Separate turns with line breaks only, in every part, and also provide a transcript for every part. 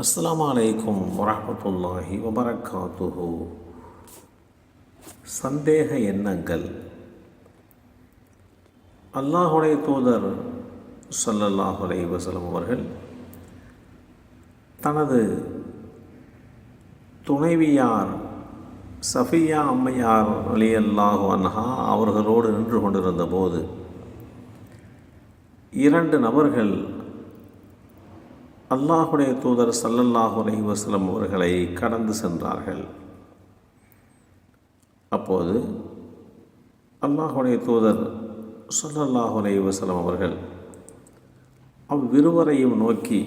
அஸ்லாம் அலைக்கும் வரமத்துல்லாஹி வபரகாத்துஹு. சந்தேக எண்ணங்கள். அல்லாஹுடைய தூதர் ஸல்லல்லாஹு வசலம் அவர்கள் தனது துணைவியார் சஃபியா அம்மையார் அலி அல்லாஹு அன்ஹா அவர்களோடு நின்று கொண்டிருந்த போது இரண்டு நபர்கள் அல்லாஹுடைய தூதர் சல்லல்லாஹு அலைஹி அவர்களை கடந்து சென்றார்கள். அப்போது அல்லாஹுடைய தூதர் சல்லல்லாஹு அலைஹி அவர்கள் அவ்விருவரையும் நோக்கி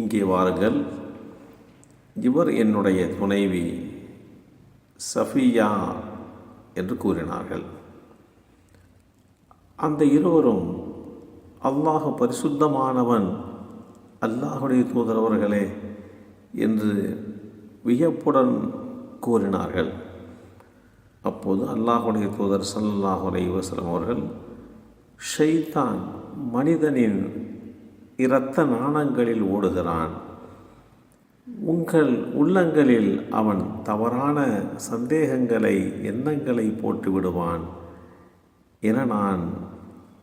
இங்கே வாருங்கள். இவர் என்னுடைய துணைவி சஃபியா என்று கூறினார்கள். அந்த இருவரும் அல்லாஹ் பரிசுத்தமானவன் அல்லாஹுடைய தூதர் அவர்களே என்று வியப்புடன் கூறினார்கள். அப்போது அல்லாஹுடைய தூதர் சல்லாஹு வசலம் அவர்கள் ஷைத்தான் மனிதனின் இரத்த நாணங்களில் ஓடுகிறான். உங்கள் உள்ளங்களில் அவன் தவறான சந்தேகங்களை எண்ணங்களை போட்டு விடுவான். என நான்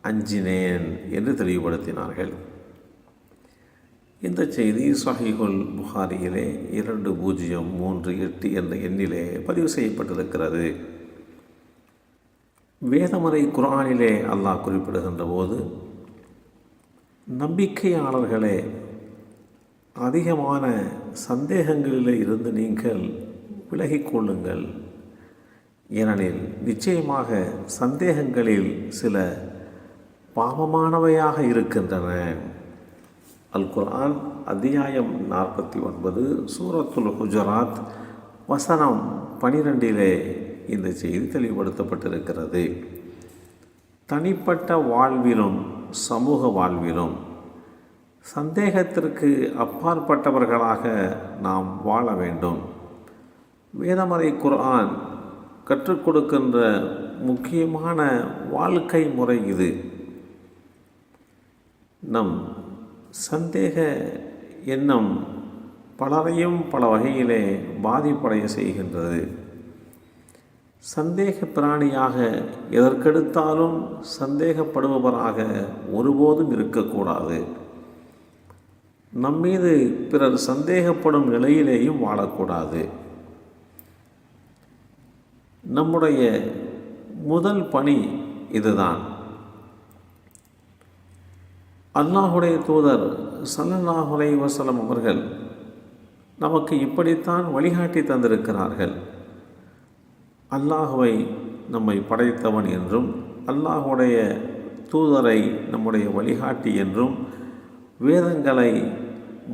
அஞ்சினேன் என்று தெளிவுபடுத்தினார்கள். இந்த செய்தி சஹிஹுல் புகாரியிலே இரண்டு பூஜ்ஜியம் மூன்று எட்டு என்ற எண்ணிலே பதிவு செய்யப்பட்டிருக்கிறது. வேதமறை குரானிலே அல்லாஹ் குறிப்பிடுகின்ற போது நம்பிக்கையாளர்களே அதிகமான சந்தேகங்களில் இருந்து நீங்கள் விலகிக்கொள்ளுங்கள் ஏனெனில் நிச்சயமாக சந்தேகங்களில் சில பாவமானவையாக இருக்கின்றன. அல் குர்ஆன் அத்தியாயம் நாற்பத்தி ஒன்பது சூரத்துல் ஹுஜராத் வசனம் பனிரெண்டிலே இந்த செய்தி தெளிவுபடுத்தப்பட்டிருக்கிறது. தனிப்பட்ட வாழ்விலும் சமூக வாழ்விலும் சந்தேகத்திற்கு அப்பாற்பட்டவர்களாக நாம் வாழ வேண்டும். வேதமறை குர்ஆன் கற்றுக் கொடுக்கின்ற முக்கியமான வாழ்க்கை முறை இது. நம் சந்தேக எண்ணம் பலரையும் பல வகையிலே பாதிப்படைய செய்கின்றது. சந்தேக பிராணியாக எதற்கெடுத்தாலும் சந்தேகப்படுபவராக ஒருபோதும் இருக்கக்கூடாது. நம்மீது பிறர் சந்தேகப்படும் நிலையிலேயும் வாழக்கூடாது. நம்முடைய முதல் பணி இதுதான். அல்லாஹுடைய தூதர் சல்லல்லாஹுலை வசலம் அவர்கள் நமக்கு இப்படித்தான் வழிகாட்டி தந்திருக்கிறார்கள். அல்லாஹுவை நம்மை படைத்தவன் என்றும் அல்லாஹுடைய தூதரை நம்முடைய வழிகாட்டி என்றும் வேதங்களை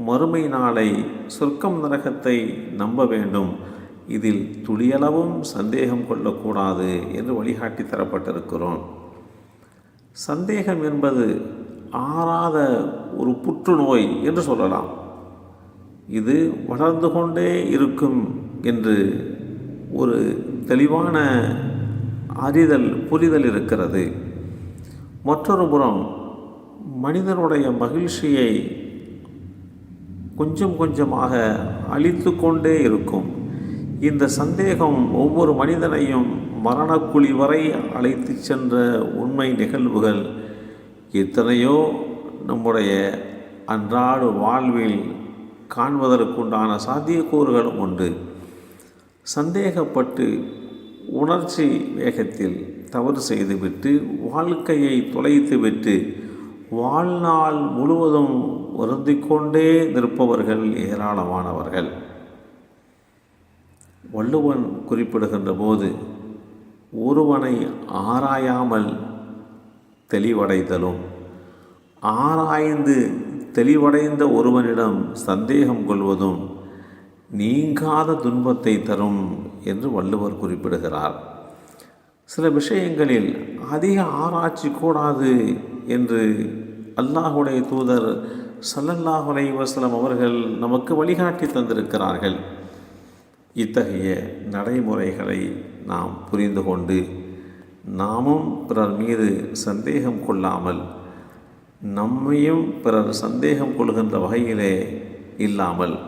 மறுமை நாளை சொர்க்கம் நரகத்தை நம்ப வேண்டும். இதில் துளியளவும் சந்தேகம் கொள்ளக்கூடாது என்று வழிகாட்டி தரப்பட்டிருக்கிறோம். சந்தேகம் என்பது ஆறாத ஒரு புற்றுநோய் என்று சொல்லலாம். இது வளர்ந்து கொண்டே இருக்கும் என்று ஒரு தெளிவான அறிதல் புரிதல் இருக்கிறது. மற்றொரு புறம் மனிதனுடைய மகிழ்ச்சியை கொஞ்சம் கொஞ்சமாக அழித்து கொண்டே இருக்கும். இந்த சந்தேகம் ஒவ்வொரு மனிதனையும் மரணக்குழி வரை அழைத்து சென்ற உண்மை நிகழ்வுகள். எத்தனையோ நம்முடைய அன்றாட வாழ்வில் காண்பதற்குண்டான சாத்தியக்கூறுகளும் உண்டு. சந்தேகப்பட்டு உணர்ச்சி வேகத்தில் தவறு செய்துவிட்டு வாழ்க்கையை தொலைத்துவிட்டு வாழ்நாள் முழுவதும் வருந்திக்கொண்டே நிற்பவர்கள் ஏராளமானவர்கள். வள்ளுவன் குறிப்பிடுகின்ற போது ஒருவனை ஆராயாமல் தெளிவடைதலும். ஆராய்ந்து தெளிவடைந்த ஒருவனிடம் சந்தேகம் கொள்வதும் நீங்காத துன்பத்தை தரும் என்று வள்ளுவர் குறிப்பிடுகிறார். சில விஷயங்களில் அதிக ஆராய்ச்சி கூடாது என்று அல்லாஹுடைய தூதர் சல்லல்லாஹுலை வசலம் அவர்கள் நமக்கு வழிகாட்டி தந்திருக்கிறார்கள். இத்தகைய நடைமுறைகளை நாம் புரிந்து கொண்டு நாமும் பிறர் மீது சந்தேகம் கொள்ளாமல் நம்மையும் பிறர் சந்தேகம் கொள்கின்ற வகையிலே இல்லாமல்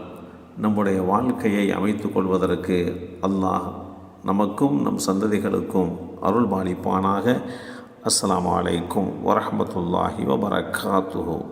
நம்முடைய வாழ்க்கையை அமைத்து கொள்வதற்கு அல்லாஹ் நமக்கும் நம் சந்ததிகளுக்கும் அருள் பாலிப்பானாக. அஸ்லாம் வலைக்கும் வரமத்துல்லாஹி வபரகாத்துஹு.